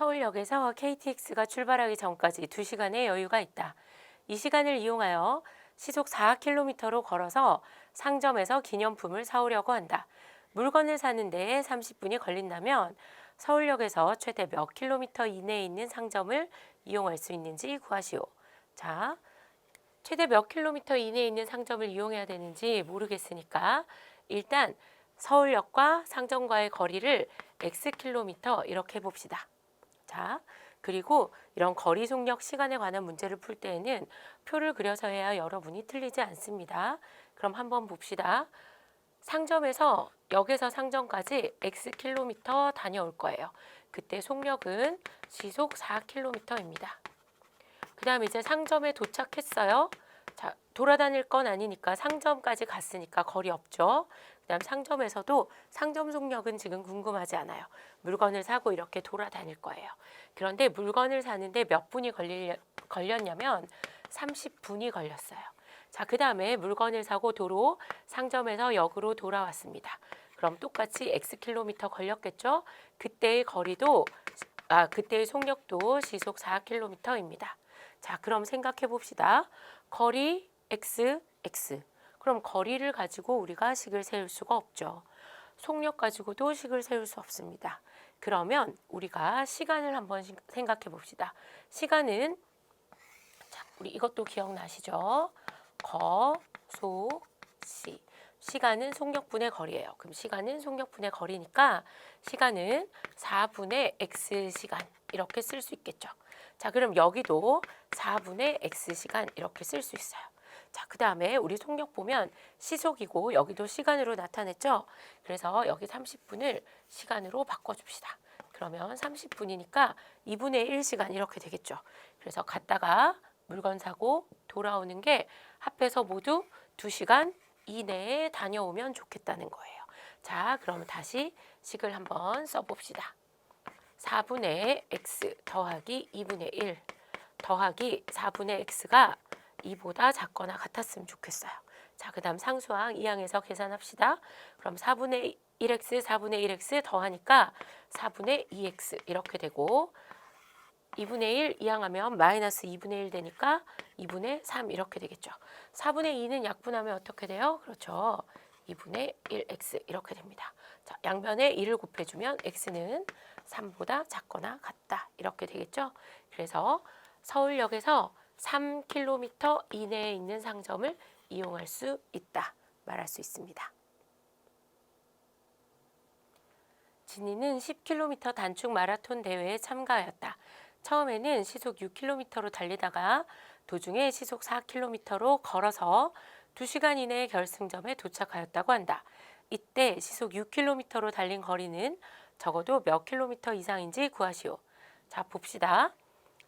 서울역에서 KTX가 출발하기 전까지 2시간의 여유가 있다. 이 시간을 이용하여 시속 4km로 걸어서 상점에서 기념품을 사오려고 한다. 물건을 사는 데에 30분이 걸린다면 서울역에서 최대 몇 킬로미터 이내에 있는 상점을 이용할 수 있는지 구하시오. 자, 최대 몇 킬로미터 이내에 있는 상점을 이용해야 되는지 모르겠으니까 일단 서울역과 상점과의 거리를 x 킬로미터 이렇게 해봅시다. 자, 그리고 이런 거리 속력 시간에 관한 문제를 풀 때에는 표를 그려서 해야 여러분이 틀리지 않습니다. 그럼 한번 봅시다. 상점에서 역에서 상점까지 x 킬로미터 다녀올 거예요. 그때 속력은 시속 4킬로미터입니다. 그 다음 이제 상점에 도착했어요. 자, 돌아다닐 건 아니니까 상점까지 갔으니까 거리 없죠. 그 다음 상점에서도 상점 속력은 지금 궁금하지 않아요. 물건을 사고 이렇게 돌아다닐 거예요. 그런데 물건을 사는데 몇 분이 걸릴, 걸렸냐면 30분이 걸렸어요. 자, 그 다음에 물건을 사고 도로 상점에서 역으로 돌아왔습니다. 그럼 똑같이 x 킬로미터 걸렸겠죠? 그때의 거리도 아, 그때의 속력도 시속 4킬로미터입니다. 자, 그럼 생각해 봅시다. 거리 x x. 그럼 거리를 가지고 우리가 식을 세울 수가 없죠. 속력 가지고도 식을 세울 수 없습니다. 그러면 우리가 시간을 한번 시- 생각해 봅시다. 시간은 자, 우리 이것도 기억나시죠? 거, 소, 시. 시간은 속력분의 거리예요. 그럼 시간은 속력분의 거리니까 시간은 4분의 x 시간 이렇게 쓸 수 있겠죠. 자, 그럼 여기도 4분의 x 시간 이렇게 쓸 수 있어요. 자, 그 다음에 우리 속력 보면 시속이고 여기도 시간으로 나타냈죠. 그래서 여기 30분을 시간으로 바꿔줍시다. 그러면 30분이니까 2분의 1시간 이렇게 되겠죠. 그래서 갔다가 물건 사고 돌아오는 게 합해서 모두 2시간 이내에 다녀오면 좋겠다는 거예요. 자, 그러면 다시 식을 한번 써봅시다. 4분의 x 더하기 2분의 1 더하기 4분의 x가 2보다 작거나 같았으면 좋겠어요. 자, 그 다음 상수항 2항에서 계산합시다. 그럼 4분의 1x, 4분의 1x 더하니까 4분의 2x 이렇게 되고 2분의 1 이항하면 마이너스 2분의 1 되니까 2분의 3 이렇게 되겠죠. 4분의 2는 약분하면 어떻게 돼요? 그렇죠. 2분의 1x 이렇게 됩니다. 자, 양변에 1을 곱해주면 x는 3보다 작거나 같다 이렇게 되겠죠. 그래서 서울역에서 3km 이내에 있는 상점을 이용할 수 있다 말할 수 있습니다. 진이는 10km 단축 마라톤 대회에 참가하였다. 처음에는 시속 6km로 달리다가 도중에 시속 4km로 걸어서 2시간 이내에 결승점에 도착하였다고 한다. 이때 시속 6km로 달린 거리는 적어도 몇 킬로미터 이상인지 구하시오. 자, 봅시다.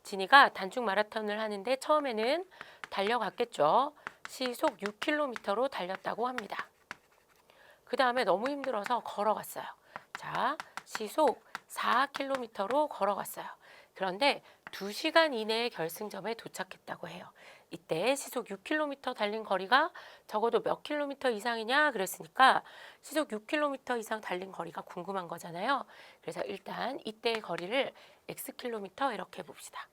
진이가 단축 마라톤을 하는데 처음에는 달려갔겠죠. 시속 6km로 달렸다고 합니다. 그 다음에 너무 힘들어서 걸어갔어요. 자, 시속 4km로 걸어갔어요. 그런데 2시간 이내에 결승점에 도착했다고 해요. 이때 시속 6km 달린 거리가 적어도 몇 킬로미터 이상이냐 그랬으니까 시속 6km 이상 달린 거리가 궁금한 거잖아요. 그래서 일단 이때의 거리를 x 킬로미터 이렇게 해봅시다.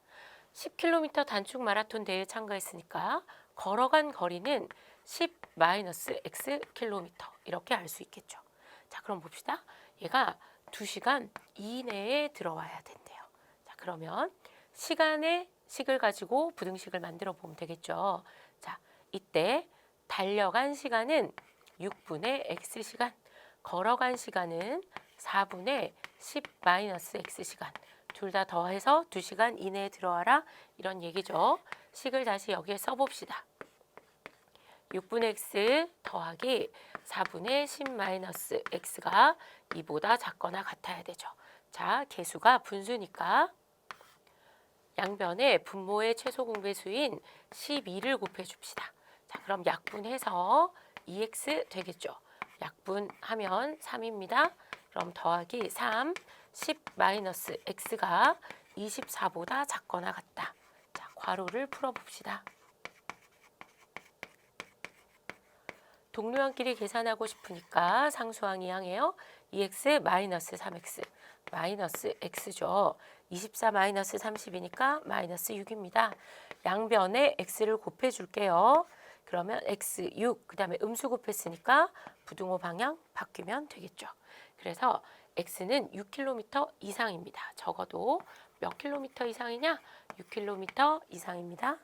10km 단축 마라톤 대회에 참가했으니까 걸어간 거리는 10 마이너스 x 킬로미터 이렇게 알 수 있겠죠. 자, 그럼 봅시다. 얘가 2시간 이내에 들어와야 된대요. 자, 그러면 시간의 식을 가지고 부등식을 만들어 보면 되겠죠. 자, 이때 달려간 시간은 6분의 x 시간, 걸어간 시간은 4분의 10 마이너스 x 시간. 둘 다 더해서 2시간 이내에 들어와라. 이런 얘기죠. 식을 다시 여기에 써봅시다. 6분의 x 더하기 4분의 10 마이너스 x가 2보다 작거나 같아야 되죠. 자, 개수가 분수니까 양변에 분모의 최소 공배수인 12를 곱해 줍시다. 자, 그럼 약분해서 2x 되겠죠. 약분하면 3입니다. 그럼 더하기 3, 10 마이너스 x가 24보다 작거나 같다. 자, 괄호를 풀어봅시다. 동료한끼리 계산하고 싶으니까 상수항 이항해요. 2x 마이너스 3x 마이너스 x죠. 24 마이너스 30이니까 마이너스 6입니다. 양변에 x를 곱해 줄게요. 그러면 x 6, 그 다음에 음수 곱했으니까 부등호 방향 바뀌면 되겠죠. 그래서 x는 6km 이상입니다. 적어도 몇 킬로미터 이상이냐? 6km 이상입니다.